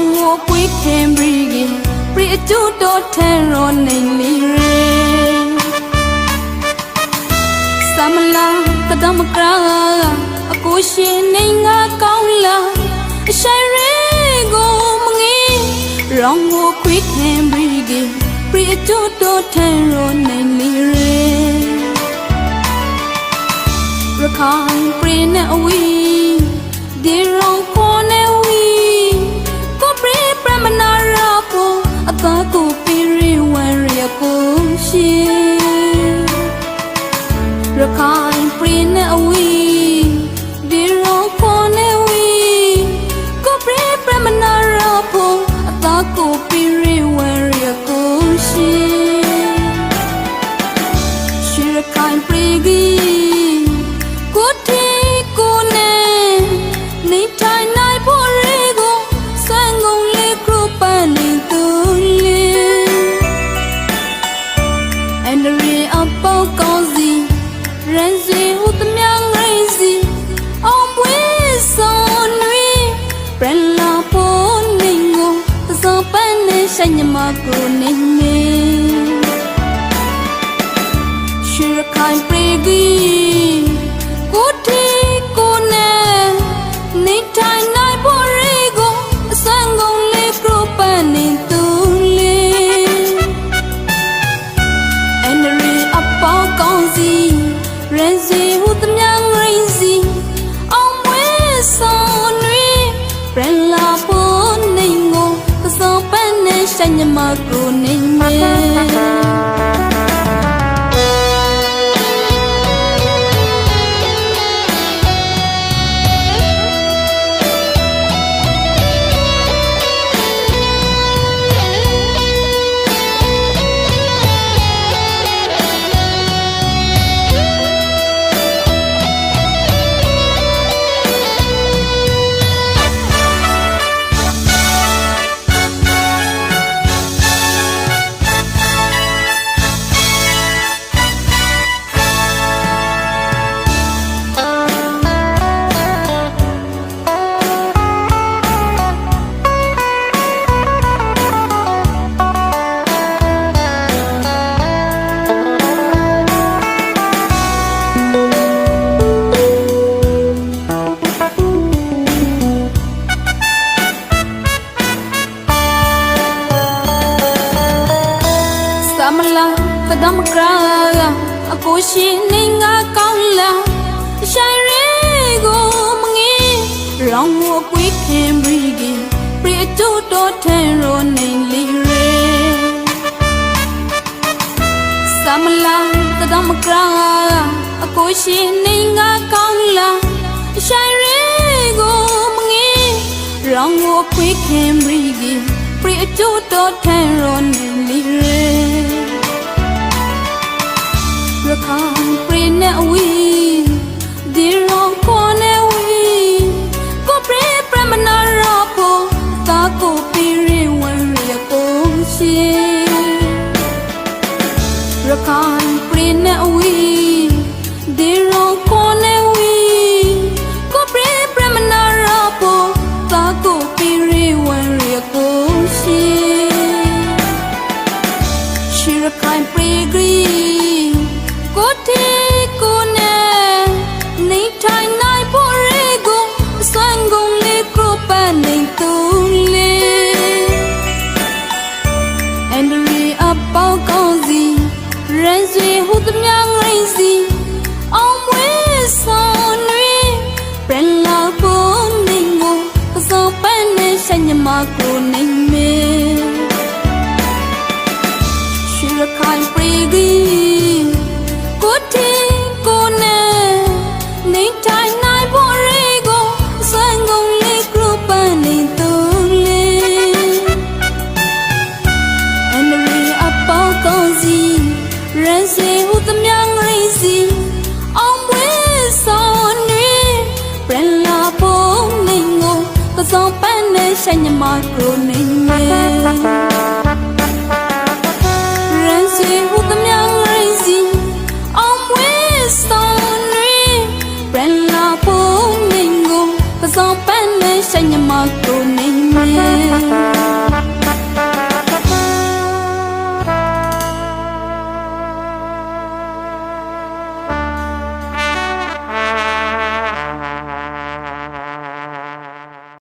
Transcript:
ရောင်ဝပွေးခင်ဘရီကပရိအကျူတော်ထဲရောနေလီရဲသမလာကဒမကရာအကိုရှင်နေငါကောင်းလားအဆိုင်ရဲကိုမငေးရောင်ဝပွေးခင်ဘရီကပရိအကျူတော်ထဲရောနေလီရဲရခိုင်ပရိနဲ့အဝီ ရရကိုရှင်ရခိုင်ပရိနဲ့အဝီဒီရောင်ခေါ်နေဝီကိုပရိပရမနာရာကိုအသာကိုပရိဝရရကိုရှင်ရှိရခိုင်ပရိ pan ne shanyama ko ninne shirakai pregi kuti ko ne ni tai nai po re go sang gong le pro pan ni tu le and the re up all gone see renzi with the young crazy on we so nui pren pan ne shanyama ဒမကရာအကိုရှင်နေငါကောင်းလားဆိုင်ရဲကိုမငေးရောင်ဝပွေးခင်ဘရီကပရိတူတော်ထဲရောနေလီရဲသမလာကဒမကရာအကိုရှင်နေငါကောင်းလားဆိုင်ရဲကိုမငေးရောင်ဝပွေးခင်ဘရီကပရိတူတော်ထဲရောနေလီရဲ င်ပြည်နဲ့အဝီ renzi who the young crazy on we so nui pren la po ningo so pan ne shanyama ko ning me ရှိရခိုင်ပရိဂီကို សេញមកព្រោះនេះ